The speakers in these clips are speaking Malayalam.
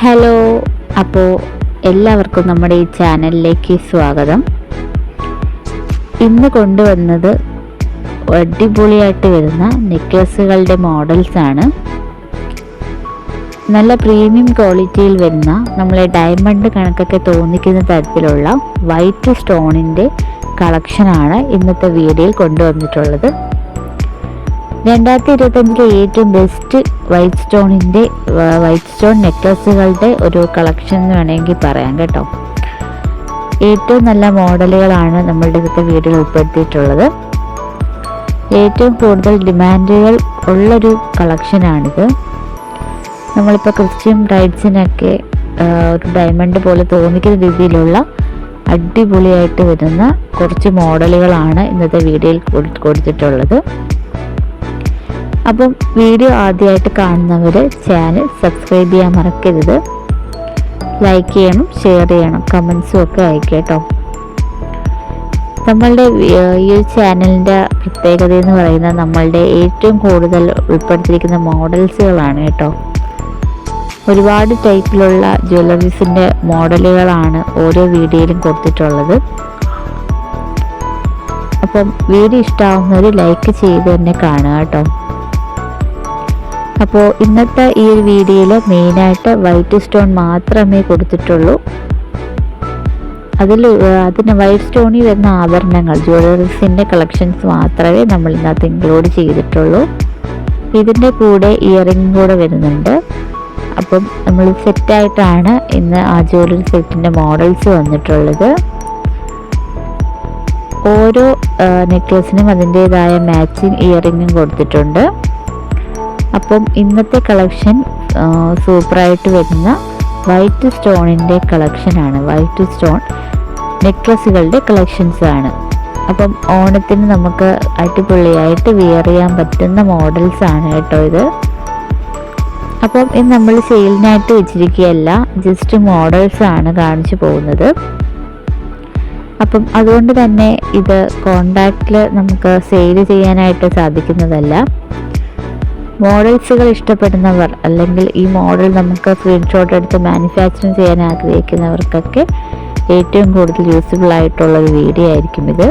ഹലോ അപ്പോൾ എല്ലാവർക്കും നമ്മുടെ ഈ ചാനലിലേക്ക് സ്വാഗതം. ഇന്ന് കൊണ്ടുവന്നത് അടിപൊളിയായിട്ട് വരുന്ന നെക്ലസുകളുടെ മോഡൽസ് ആണ്. നല്ല പ്രീമിയം ക്വാളിറ്റിയിൽ വരുന്ന നമ്മളെ ഡയമണ്ട് കണക്കൊക്കെ തോന്നിക്കുന്ന തരത്തിലുള്ള വൈറ്റ് സ്റ്റോണിന്റെ കളക്ഷനാണ് ഇന്നത്തെ വീഡിയോയിൽ കൊണ്ടുവന്നിട്ടുള്ളത്. രണ്ടായിരത്തി ഇരുപത്തഞ്ചിലെ ഏറ്റവും ബെസ്റ്റ് വൈറ്റ് സ്റ്റോണിന്റെ വൈറ്റ് സ്റ്റോൺ നെക്ലസുകളുടെ ഒരു കളക്ഷൻ എന്ന് വേണമെങ്കിൽ പറയാം കേട്ടോ. ഏറ്റവും നല്ല മോഡലുകളാണ് നമ്മളുടെ ഇന്നത്തെ വീഡിയോയിൽ ഉൾപ്പെടുത്തിയിട്ടുള്ളത്. ഏറ്റവും കൂടുതൽ ഡിമാൻഡുകൾ ഉള്ളൊരു കളക്ഷനാണിത് നമ്മളിപ്പോൾ ക്രിസ്ത്യൻ ബ്രൈഡ്സിനൊക്കെ ഒരു ഡയമണ്ട് പോലെ തോന്നിക്കുന്ന രീതിയിലുള്ള അടിപൊളിയായിട്ട് വരുന്ന കുറച്ച് മോഡലുകളാണ് ഇന്നത്തെ വീഡിയോയിൽ കൊടുത്തിട്ടുള്ളത്. അപ്പം വീഡിയോ ആദ്യമായിട്ട് കാണുന്നവർ ചാനൽ സബ്സ്ക്രൈബ് ചെയ്യാൻ മറക്കരുത്. ലൈക്ക് ചെയ്യണം ഷെയർ ചെയ്യണം കമൻസും ഒക്കെ അയക്കേട്ടോ കേട്ടോ നമ്മളുടെ ഈ ഒരു ചാനലിന്റെ പ്രത്യേകത എന്ന് പറയുന്നത് നമ്മളുടെ ഏറ്റവും കൂടുതൽ ഉൾപ്പെടുത്തിയിരിക്കുന്ന മോഡൽസുകളാണ് കേട്ടോ. ഒരുപാട് ടൈപ്പിലുള്ള ജ്വല്ലറീസിന്റെ മോഡലുകളാണ് ഓരോ വീഡിയോയിലും കൊടുത്തിട്ടുള്ളത്. അപ്പം വീഡിയോ ഇഷ്ടമാവുന്നവർ ലൈക്ക് ചെയ്ത് തന്നെ കാണുക കേട്ടോ അപ്പോൾ ഇന്നത്തെ ഈ ഒരു വീഡിയോയിൽ മെയിനായിട്ട് വൈറ്റ് സ്റ്റോൺ മാത്രമേ കൊടുത്തിട്ടുള്ളൂ. അതിൽ അതിന് വൈറ്റ് സ്റ്റോണിൽ വരുന്ന ആഭരണങ്ങൾ ജ്വല്ലറീസിന്റെ കളക്ഷൻസ് മാത്രമേ നമ്മൾ ഇന്നത്തെ ഇൻക്ലൂഡ് ചെയ്തിട്ടുള്ളൂ. ഇതിന്റെ കൂടെ ഇയറിംഗ് കൂടെ വരുന്നുണ്ട്. അപ്പം നമ്മൾ സെറ്റായിട്ടാണ് ഇന്ന് ആ ജ്വല്ലറി സെറ്റിന്റെ മോഡൽസ് വന്നിട്ടുള്ളത്. ഓരോ നെക്ലസിനും അതിന്റേതായ മാച്ചിങ് ഇയറിങ്ങും കൊടുത്തിട്ടുണ്ട്. അപ്പം ഇന്നത്തെ കളക്ഷൻ സൂപ്പറായിട്ട് വരുന്ന വൈറ്റ് സ്റ്റോണിന്റെ കളക്ഷനാണ്. വൈറ്റ് സ്റ്റോൺ നെക്ലസുകളുടെ കളക്ഷൻസ് ആണ് അപ്പം ഓണത്തിന് നമുക്ക് അടിപൊളിയായിട്ട് വിയർ ചെയ്യാൻ പറ്റുന്ന മോഡൽസ് ആണ് കേട്ടോ ഇത്. അപ്പം ഇത് നമ്മൾ സെയിലിനായിട്ട് വെച്ചിരിക്കുകയല്ല ജസ്റ്റ് മോഡൽസ് ആണ് കാണിച്ചു പോകുന്നത്. അപ്പം അതുകൊണ്ട് തന്നെ ഇത് കോണ്ടാക്റ്റിൽ നമുക്ക് സെയിൽ ചെയ്യാനായിട്ട് സാധിക്കുന്നതല്ല. മോഡൽസുകൾ ഇഷ്ടപ്പെടുന്നവർ അല്ലെങ്കിൽ ഈ മോഡൽ നമുക്ക് സ്ക്രീൻഷോട്ട് എടുത്ത് മാനുഫാക്ചറിങ് ചെയ്യാൻ ആഗ്രഹിക്കുന്നവർക്കൊക്കെ ഏറ്റവും കൂടുതൽ യൂസ്ഫുൾ ആയിട്ടുള്ള ഒരു വീഡിയോ ആയിരിക്കും ഇത്.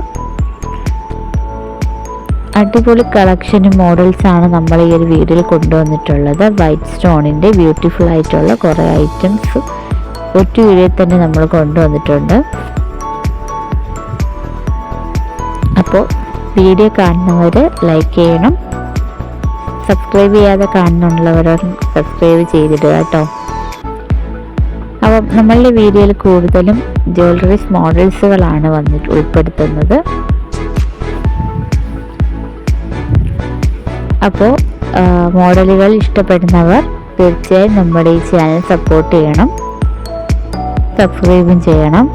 അടിപൊളി കളക്ഷനും മോഡൽസാണ് നമ്മൾ ഈ ഒരു വീഡിയോയിൽ കൊണ്ടുവന്നിട്ടുള്ളത്. വൈറ്റ് സ്റ്റോണിന്റെ ബ്യൂട്ടിഫുൾ ആയിട്ടുള്ള കുറേ ഐറ്റംസ് ഒറ്റ വീഡിയോയിൽ തന്നെ നമ്മൾ കൊണ്ടുവന്നിട്ടുണ്ട്. അപ്പോൾ വീഡിയോ കാണുന്നവർ ലൈക്ക് ചെയ്യണം. സബ്സ്ക്രൈബ് ചെയ്യാതെ കാണുന്നുള്ളവരും സബ്സ്ക്രൈബ് ചെയ്തിടുക കേട്ടോ. അപ്പം നമ്മളുടെ വീഡിയോയിൽ കൂടുതലും ജ്വല്ലറീസ് മോഡൽസുകളാണ് വന്നിട്ട് ഉൾപ്പെടുത്തുന്നത്. അപ്പോൾ മോഡലുകൾ ഇഷ്ടപ്പെടുന്നവർ തീർച്ചയായും നമ്മുടെ ഈ ചാനൽ സപ്പോർട്ട് ചെയ്യണം. സബ്സ്ക്രൈബും ചെയ്യണം.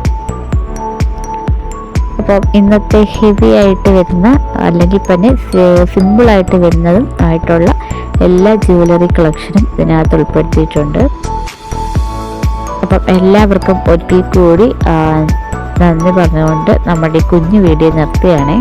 അപ്പം ഇന്നത്തെ ഹെവി ആയിട്ട് വരുന്ന അല്ലെങ്കിൽ തന്നെ സിമ്പിളായിട്ട് വരുന്നതും ആയിട്ടുള്ള എല്ലാ ജ്വല്ലറി കളക്ഷനും ഇതിനകത്ത് ഉൾപ്പെടുത്തിയിട്ടുണ്ട്. അപ്പം എല്ലാവർക്കും ഒരിക്കൽ കൂടി നന്ദി പറഞ്ഞുകൊണ്ട് നമ്മുടെ കുഞ്ഞു വീഡിയോ നിർത്തുകയാണേ.